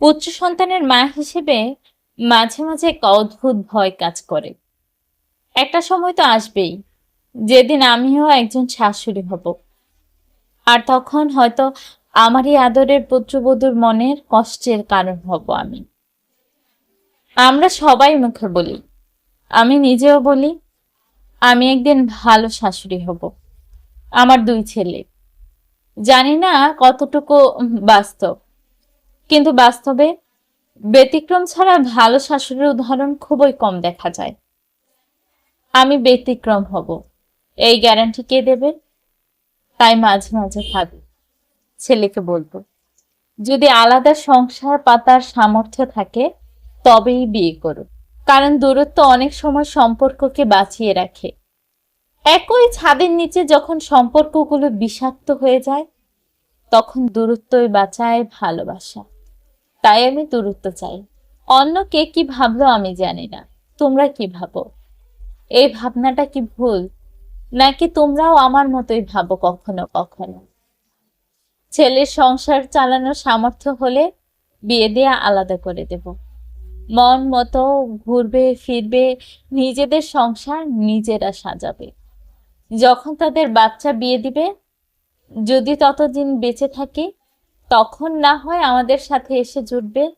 পুত্র সন্তানের মা হিসেবে মাঝে মাঝে এক অদ্ভুত ভয় কাজ করে। একটা সময় তো আসবেই, যেদিন আমিও একজন শাশুড়ি হব। আর তখন হয়তো আমারই আদরের পুত্রবধূর মনের কষ্টের কারণ হব আমি। আমরা সবাই মুখে বলি, আমি নিজেও বলি, আমি একদিন ভালো শাশুড়ি হব, আমার দুই ছেলে। জানি না কতটুকু বাস্তব। কিন্তু বাস্তবে ব্যতিক্রম ছাড়া ভালো শাশুড়ির উদাহরণ খুবই কম দেখা যায়। আমি ব্যতিক্রম হব। এই গ্যারান্টি কে দেবে? তাই মাঝে মাঝে ভাবি, ছেলেকে বলব, যদি আলাদা সংসার পাতার সামর্থ্য থাকে, তবেই বিয়ে করো। কারণ দূরত্ব অনেক সময় সম্পর্ককে বাঁচিয়ে রাখে। একই ছাদের নিচে যখন সম্পর্কগুলো বিষাক্ত হয়ে যায়, তখন দূরত্বই বাঁচায় ভালোবাসা। তাই আমি দূরত্ব চাই। অন্য কে কি ভাবলো আমি জানি না। তোমরা কি ভাবো? এই ভাবনাটা কি ভুল? নাকি তোমরাও আমার মতোই ভাবো কখনো কখনো? ছেলের সংসার চালানোর সামর্থ্য হলে বিয়ে দিয়ে আলাদা করে দেব। মন মতো ঘুরবে, ফিরবে, নিজেদের সংসার নিজেরা সাজাবে। যখন তাদের বাচ্চা বিয়ে দিবে, যদি ততদিন বেঁচে থাকি তখন না হয় আমাদের সাথে এসে জুটবে।